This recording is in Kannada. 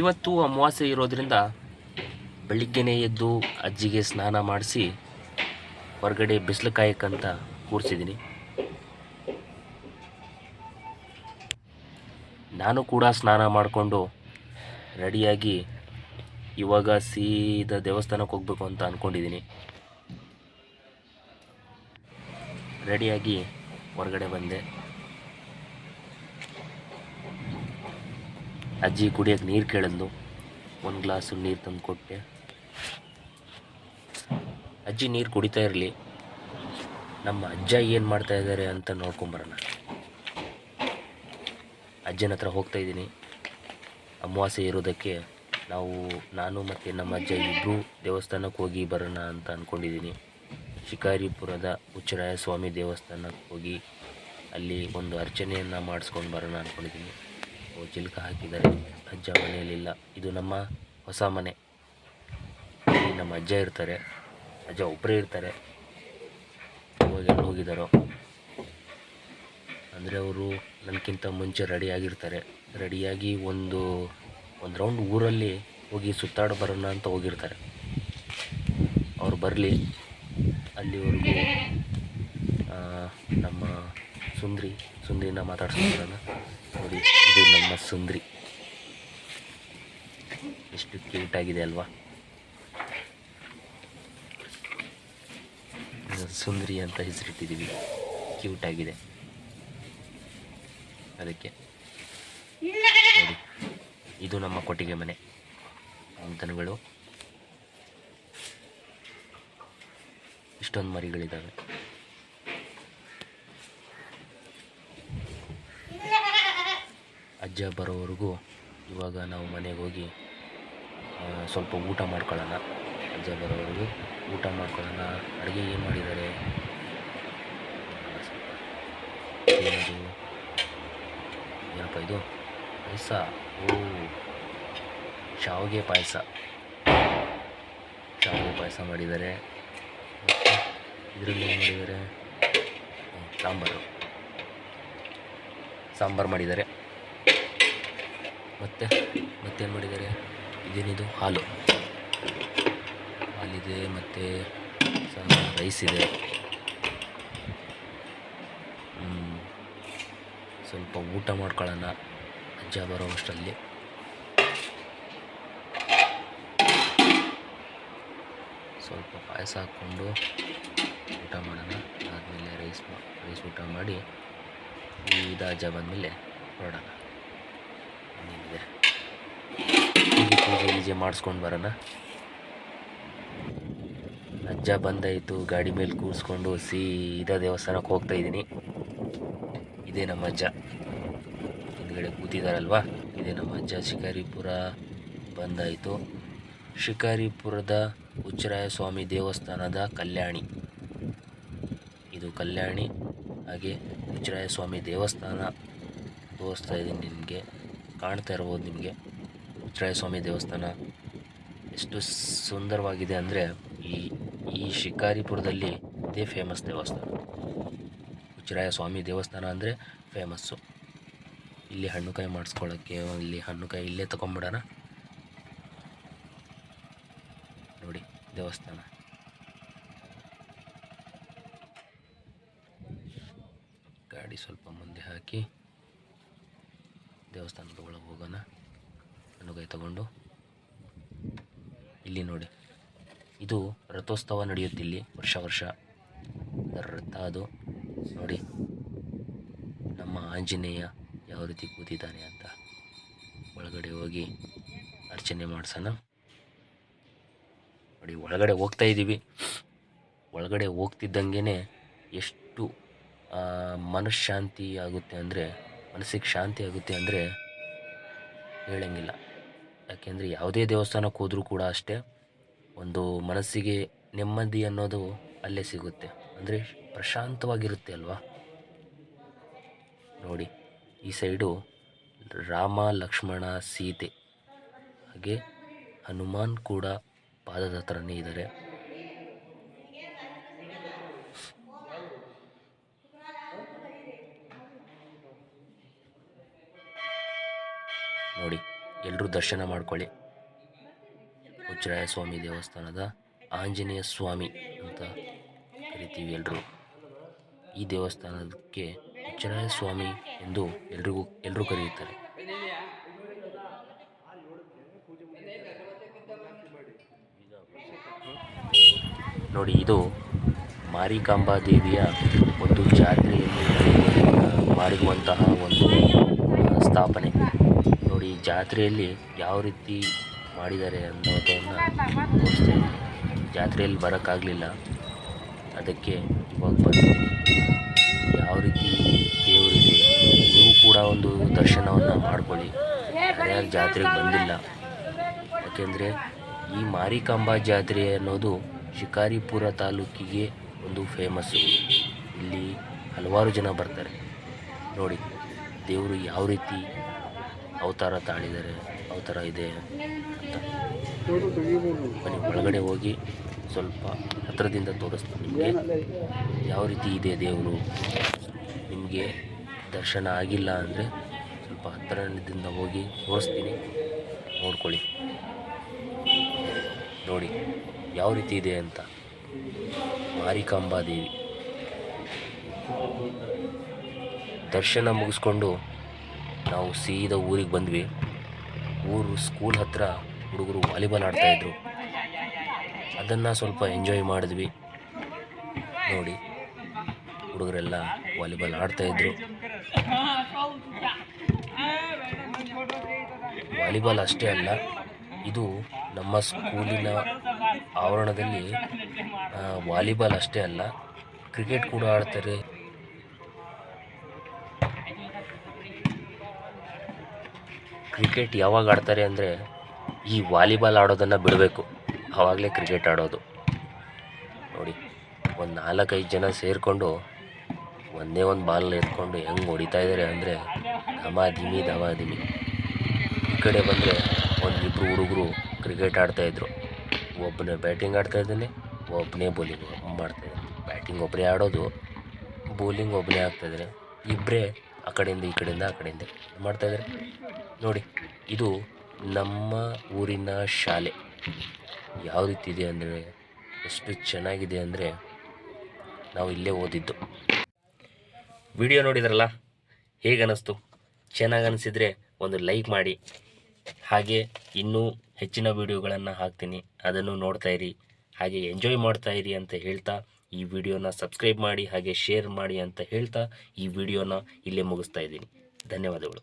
ಇವತ್ತು ಅಮಾವಾಸ್ಯೆ ಇರೋದ್ರಿಂದ ಬೆಳಿಗ್ಗೆನೇ ಎದ್ದು ಅಜ್ಜಿಗೆ ಸ್ನಾನ ಮಾಡಿಸಿ ಹೊರಗಡೆ ಬಿಸಿಲು ಕಾಯಕ್ಕಂತ ಕೂರಿಸಿದ್ದೀನಿ. ನಾನು ಕೂಡ ಸ್ನಾನ ಮಾಡಿಕೊಂಡು ರೆಡಿಯಾಗಿ ಇವಾಗ ಸೀದಾ ದೇವಸ್ಥಾನಕ್ಕೆ ಹೋಗ್ಬೇಕು ಅಂತ ಅಂದ್ಕೊಂಡಿದ್ದೀನಿ ರೆಡಿಯಾಗಿ ಹೊರಗಡೆ ಬಂದೆ. ಅಜ್ಜಿ ಕುಡಿಯಕ್ಕೆ ನೀರು ಕೇಳಿದ್ಲು. ಒಂದು ಗ್ಲಾಸು ನೀರು ತಂದು ಕೊಟ್ಟೆ. ಅಜ್ಜಿ ನೀರು ಕುಡಿತಾ ಇರಲಿ. ನಮ್ಮ ಅಜ್ಜ ಏನು ಮಾಡ್ತಾ ಇದ್ದಾರೆ ಅಂತ ನೋಡ್ಕೊಂಬರೋಣ. ಅಜ್ಜನ ಹತ್ರ ಹೋಗ್ತಾ ಇದ್ದೀನಿ. ಅಮಾವಾಸ್ಯೆ ಇರೋದಕ್ಕೆ ನಾವು, ನಾನು ಮತ್ತು ನಮ್ಮ ಅಜ್ಜ ಇಬ್ಬರು ದೇವಸ್ಥಾನಕ್ಕೆ ಹೋಗಿ ಬರೋಣ ಅಂತ ಅಂದ್ಕೊಂಡಿದ್ದೀನಿ ಶಿಕಾರಿಪುರದ ಹುಚ್ಚರಾಯ ಸ್ವಾಮಿ ದೇವಸ್ಥಾನಕ್ಕೆ ಹೋಗಿ ಅಲ್ಲಿ ಒಂದು ಅರ್ಚನೆಯನ್ನು ಮಾಡಿಸ್ಕೊಂಡು ಬರೋಣ ಅಂದ್ಕೊಂಡಿದ್ದೀನಿ ಚಿಲ್ಕ ಹಾಕಿದ್ದಾರೆ. ಅಜ್ಜ ಮನೆಯಲ್ಲಿಲ್ಲ. ಇದು ನಮ್ಮ ಹೊಸ ಮನೆ. ಇಲ್ಲಿ ನಮ್ಮ ಅಜ್ಜ ಇರ್ತಾರೆ. ಅಜ್ಜ ಒಬ್ಬರೇ ಇರ್ತಾರೆ. ಹೋಗಿ ಎಲ್ಲಿ ಹೋಗಿದ್ದಾರೋ. ಅಂದರೆ ಅವರು ನನಗಿಂತ ಮುಂಚೆ ರೆಡಿಯಾಗಿರ್ತಾರೆ. ರೆಡಿಯಾಗಿ ಒಂದು ಒಂದು ರೌಂಡ್ ಊರಲ್ಲಿ ಹೋಗಿ ಸುತ್ತಾಡ ಬರೋಣ ಅಂತ ಹೋಗಿರ್ತಾರೆ. ಅವ್ರು ಬರಲಿ. ಅಲ್ಲಿವರೆಗೂ ನಮ್ಮ ಸುಂದ್ರಿ, ಸುಂದ್ರಿನ ಮಾತಾಡ್ಸ್ಕೊಂಡ್ಬರೋಣ ನೋಡಿ, ಇದು ನಮ್ಮ ಸುಂದ್ರಿ. ಎಷ್ಟು ಕ್ಯೂಟ್ ಆಗಿದೆ ಅಲ್ವಾ? ಸುಂದ್ರಿ ಅಂತ ಹೆಸರಿಟ್ಟಿದ್ದೀವಿ. ಕ್ಯೂಟ್ ಆಗಿದೆ. ಅದಕ್ಕೆ ಇದು ನಮ್ಮ ಕೊಟ್ಟಿಗೆ ಮನೆ. ದನಗಳು ಇಷ್ಟೊಂದು ಮರಿಗಳಿದ್ದಾವೆ ಅಜ್ಜ ಬರೋವರೆಗೂ ಇವಾಗ ನಾವು ಮನೆಗೆ ಹೋಗಿ ಸ್ವಲ್ಪ ಊಟ ಮಾಡ್ಕೊಳ್ಳೋಣ. ಅಜ್ಜ ಬರೋವರೆಗೂ ಊಟ ಮಾಡ್ಕೊಳ್ಳೋಣ. ಅಡುಗೆ ಏನು ಮಾಡಿದ್ದಾರೆ? ಏನದು? ಏನಪ್ಪ ಇದು? ಪಾಯಸ? ಓ, ಶಾವಿಗೆ ಪಾಯಸ. ಶಾವಿಗೆ ಪಾಯಸ ಮಾಡಿದ್ದಾರೆ. ಇದರಲ್ಲಿ ಏನು ಮಾಡಿದ್ದಾರೆ? ಸಾಂಬಾರು. ಸಾಂಬಾರು ಮಾಡಿದ್ದಾರೆ. ಮತ್ತು, ಮತ್ತೇನು ಮಾಡಿದ್ದಾರೆ? ಇದೇನಿದು? ಹಾಲು. ಹಾಲಿದೆ, ಮತ್ತು ರೈಸ್ ಇದೆ. ಸ್ವಲ್ಪ ಊಟ ಮಾಡ್ಕೊಳ್ಳೋಣ. ಅಜ್ಜ ಬರೋ ಅಷ್ಟರಲ್ಲಿ. ಸ್ವಲ್ಪ ಪಾಯಸ ಹಾಕ್ಕೊಂಡು ಊಟ ಮಾಡೋಣ. ಆದಮೇಲೆ ರೈಸ್ ರೈಸ್ ಊಟ ಮಾಡಿ ಇದು ಅಜ್ಜ ಬಂದಮೇಲೆ ಹೊರಡೋಣ ಇನ್ನೇನಿದೆ ಹೀಗೆ ಪೂಜೆ ಮಾಡಿಸ್ಕೊಂಡು ಬರೋಣ. ಅಜ್ಜ ಬಂದಾಯಿತು, ಗಾಡಿ ಮೇಲೆ ಕೂರಿಸ್ಕೊಂಡು ಸೀದಾ ದೇವಸ್ಥಾನಕ್ಕೆ ಹೋಗ್ತಾ ಇದ್ದೀನಿ. ಇದೇ ನಮ್ಮ ಅಜ್ಜ. ಹಿಂದ್ಗಡೆ ಕೂತಿದಾರಲ್ವಾ? ಇದೇ ನಮ್ಮ ಅಜ್ಜ. ಶಿಕಾರಿಪುರ ಬಂದಾಯಿತು. ಶಿಕಾರಿಪುರದ ಹುಚ್ಚರಾಯ ಸ್ವಾಮಿ ದೇವಸ್ಥಾನದ ಕಲ್ಯಾಣಿ. ಇದು ಕಲ್ಯಾಣಿ, ಹಾಗೆ ಹುಚ್ಚರಾಯ ಸ್ವಾಮಿ ದೇವಸ್ಥಾನ ತೋರಿಸ್ತಾ ಇದ್ದೀನಿ ನಿಮಗೆ. ಕಾಣ್ತಾ ಇರ್ಬೋದು ನಿಮಗೆ. ಸ್ವಾಮಿ ದೇವಸ್ಥಾನ ಎಷ್ಟು ಸುಂದರವಾಗಿದೆ ಅಂದರೆ ಈ ಈ ಶಿಕಾರಿಪುರದಲ್ಲಿ ಇದೇ ಫೇಮಸ್ ದೇವಸ್ಥಾನ. ಉಚ್ಚರಾಯ ಸ್ವಾಮಿ ದೇವಸ್ಥಾನ ಅಂದರೆ ಫೇಮಸ್ಸು ಇಲ್ಲಿ ಹಣ್ಣುಕಾಯಿ ಮಾಡಿಸ್ಕೊಳ್ಳೋಕ್ಕೆ ಇಲ್ಲಿ ಹಣ್ಣುಕಾಯಿ ಇಲ್ಲೇ ತೊಗೊಂಬಿಡೋಣ. ನೋಡಿ ದೇವಸ್ಥಾನ. ಗಾಡಿ ಸ್ವಲ್ಪ ಮುಂದೆ ಹಾಕಿ ದೇವಸ್ಥಾನದ ಒಳಗೆ ಹೋಗೋಣ. ಹಣ್ಣುಕಾಯಿ ತಗೊಂಡು ಇಲ್ಲಿ ನೋಡಿ. ಇದು ರಥೋತ್ಸವ ನಡೆಯುತ್ತೆ ಇಲ್ಲಿ ವರ್ಷ ವರ್ಷ. ರಥ ಅದು. ನೋಡಿ. ನಮ್ಮ ಆಂಜನೇಯ ಯಾವ ರೀತಿ ಕೂತಿದ್ದಾನೆ ಅಂತ. ಒಳಗಡೆ ಹೋಗಿ ಅರ್ಚನೆ ಮಾಡಿಸೋಣ. ನೋಡಿ, ಒಳಗಡೆ ಹೋಗ್ತಾ ಇದ್ದೀವಿ. ಒಳಗಡೆ ಹೋಗ್ತಿದ್ದಂಗೆ ಎಷ್ಟು ಮನಃಶಾಂತಿ ಆಗುತ್ತೆ ಅಂದರೆ, ಮನಸ್ಸಿಗೆ ಶಾಂತಿ ಆಗುತ್ತೆ ಅಂದರೆ ಹೇಳಂಗಿಲ್ಲ. ಯಾಕೆಂದರೆ ಯಾವುದೇ ದೇವಸ್ಥಾನಕ್ಕೆ ಹೋದರೂ ಕೂಡ ಅಷ್ಟೇ ಒಂದು ಮನಸ್ಸಿಗೆ ನೆಮ್ಮದಿ ಅನ್ನೋದು ಅಲ್ಲೇ ಸಿಗುತ್ತೆ. ಅಂದರೆ ಪ್ರಶಾಂತವಾಗಿರುತ್ತೆ ಅಲ್ವಾ? ನೋಡಿ, ಈ ಸೈಡು ರಾಮ, ಲಕ್ಷ್ಮಣ, ಸೀತೆ, ಹಾಗೆ ಹನುಮಾನ್ ಕೂಡ ಪಾದದ ಹತ್ರನೇ ಇದ್ದಾರೆ. ನೋಡಿ ಎಲ್ಲರೂ ದರ್ಶನ ಮಾಡ್ಕೊಳ್ಳಿ. ಉಚ್ಚರಾಯ ಸ್ವಾಮಿ ದೇವಸ್ಥಾನದ ಆಂಜನೇಯ ಸ್ವಾಮಿ ಅಂತ ಕರಿತೀವಿ ಎಲ್ಲರೂ ಈ ದೇವಸ್ಥಾನಕ್ಕೆ ಉಚ್ಚರಾಯ ಸ್ವಾಮಿ ಎಂದು ಎಲ್ರಿಗೂ ಎಲ್ಲರೂ ಕರೆಯುತ್ತಾರೆ. ನೋಡಿ, ಇದು ಮಾರಿಕಾಂಬಾ ದೇವಿಯ ಒಂದು ಜಾತ್ರೆಯಲ್ಲಿ ಮಾಡಿರುವಂತಹ ಒಂದು ಸ್ಥಾಪನೆ. ನೋಡಿ ಜಾತ್ರೆಯಲ್ಲಿ ಯಾವ ರೀತಿ ಮಾಡಿದ್ದಾರೆ ಅನ್ನೋದನ್ನು ತೋರಿಸ್ತಾ ಜಾತ್ರೆಯಲ್ಲಿ ಬರೋಕ್ಕಾಗಲಿಲ್ಲ. ಅದಕ್ಕೆ ಇವಾಗ ಬಂದಿದ್ದೀನಿ. ಯಾವ ರೀತಿ ದೇವರಿದೆ, ನೀವು ಕೂಡ ಒಂದು ದರ್ಶನವನ್ನು ಮಾಡ್ಕೊಳ್ಳಿ. ಸರಿಯಾಗಿ ಜಾತ್ರೆಗೆ ಬಂದಿಲ್ಲ. ಯಾಕೆಂದರೆ ಈ ಮಾರಿಕಾಂಬಾ ಜಾತ್ರೆ ಅನ್ನೋದು ಶಿಕಾರಿಪುರ ತಾಲೂಕಿಗೆ ಒಂದು ಫೇಮಸ್ಸು ಇಲ್ಲಿ ಹಲವಾರು ಜನ ಬರ್ತಾರೆ. ನೋಡಿ, ದೇವರು ಯಾವ ರೀತಿ ಅವತಾರ ತಾಳಿದ್ದಾರೆ ಅವತಾರ ಇದೆ ಅಂತ. ಬನ್ನಿ, ಒಳಗಡೆ ಹೋಗಿ ಸ್ವಲ್ಪ ಹತ್ರದಿಂದ ತೋರಿಸ್ತೀನಿ ನಿಮಗೆ. ಯಾವ ರೀತಿ ಇದೆ ದೇವರು? ನಿಮಗೆ ದರ್ಶನ ಆಗಿಲ್ಲ ಅಂದರೆ ಸ್ವಲ್ಪ ಹತ್ತಿರದಿಂದ ಹೋಗಿ ತೋರಿಸ್ತೀನಿ. ನೋಡ್ಕೊಳ್ಳಿ. ನೋಡಿ, ಯಾವ ರೀತಿ ಇದೆ ಅಂತ. ಮಾರಿಕಾಂಬಾ ದೇವಿ. ದರ್ಶನ ಮುಗಿಸ್ಕೊಂಡು ನಾವು ಸೀದಾ ಊರಿಗೆ ಬಂದ್ವಿ. ಊರು ಸ್ಕೂಲ್ ಹತ್ರ ಹುಡುಗರು ವಾಲಿಬಾಲ್ ಆಡ್ತಾಯಿದ್ರು ಅದನ್ನು ಸ್ವಲ್ಪ ಎಂಜಾಯ್ ಮಾಡಿದ್ವಿ. ನೋಡಿ, ಹುಡುಗರೆಲ್ಲ ವಾಲಿಬಾಲ್ ಆಡ್ತಾಯಿದ್ರು ವಾಲಿಬಾಲ್ ಅಷ್ಟೇ ಅಲ್ಲ, ಇದು ನಮ್ಮ ಸ್ಕೂಲಿನ ಆವರಣದಲ್ಲಿ ವಾಲಿಬಾಲ್ ಅಷ್ಟೇ ಅಲ್ಲ ಕ್ರಿಕೆಟ್ ಕೂಡ ಆಡ್ತಾರೆ. ಕ್ರಿಕೆಟ್ ಯಾವಾಗ ಆಡ್ತಾರೆ ಅಂದರೆ ಈ ವಾಲಿಬಾಲ್ ಆಡೋದನ್ನು ಬಿಡಬೇಕು. ಆವಾಗಲೇ ಕ್ರಿಕೆಟ್ ಆಡೋದು. ನೋಡಿ, ಒಂದು ನಾಲ್ಕೈದು ಜನ ಸೇರಿಕೊಂಡು ಒಂದೇ ಒಂದು ಬಾಲ್ ಎತ್ಕೊಂಡು ಹೆಂಗೆ ಹೊಡಿತಾ ಇದ್ದಾರೆ ಅಂದರೆ ಧಮಾಧಿಮಿ ಧಮಾಧಿಮಿ ಈ ಕಡೆ ಬಂದರೆ ಒಂದಿಬ್ಬರು ಹುಡುಗರು ಕ್ರಿಕೆಟ್ ಆಡ್ತಾಯಿದ್ರು ಒಬ್ಬನೇ ಬ್ಯಾಟಿಂಗ್ ಆಡ್ತಾ ಇದ್ದಾನೆ ಒಬ್ಬನೇ ಬೌಲಿಂಗ್ ಮಾಡ್ತಾಯಿದ್ದಾನೆ ಬ್ಯಾಟಿಂಗ್ ಒಬ್ಬರೇ ಆಡೋದು ಬೌಲಿಂಗ್ ಒಬ್ಬನೇ ಆಗ್ತಾಯಿದ್ದಾರೆ ಇಬ್ಬರೇ ಆ ಕಡೆಯಿಂದ, ಈ ಕಡೆಯಿಂದ, ಆ ಕಡೆಯಿಂದ ಮಾಡ್ತಾಯಿದ್ದಾರೆ ನೋಡಿ, ಇದು ನಮ್ಮ ಊರಿನ ಶಾಲೆ. ಯಾವ ರೀತಿ ಇದೆ ಅಂದರೆ, ಎಷ್ಟು ಚೆನ್ನಾಗಿದೆ ಅಂದರೆ, ನಾವು ಇಲ್ಲೇ ಓದಿದ್ದು. ವಿಡಿಯೋ ನೋಡಿದ್ರಲ್ಲ ಹೇಗೆ ಅನ್ನಿಸ್ತು ಚೆನ್ನಾಗಿ ಅನಿಸಿದರೆ ಒಂದು ಲೈಕ್ ಮಾಡಿ. ಹಾಗೆ ಇನ್ನೂ ಹೆಚ್ಚಿನ ವಿಡಿಯೋಗಳನ್ನು ಹಾಕ್ತೀನಿ. ಅದನ್ನು ನೋಡ್ತಾ ಇರಿ. ಹಾಗೆ ಎಂಜಾಯ್ ಮಾಡ್ತಾ ಇರಿ ಅಂತ ಹೇಳ್ತಾ, ಈ ವಿಡಿಯೋನ ಸಬ್ಸ್ಕ್ರೈಬ್ ಮಾಡಿ, ಹಾಗೆ ಶೇರ್ ಮಾಡಿ ಅಂತ ಹೇಳ್ತಾ, ಈ ವಿಡಿಯೋನ ಇಲ್ಲೇ ಮುಗಿಸ್ತಾ ಇದ್ದೀನಿ. ಧನ್ಯವಾದಗಳು.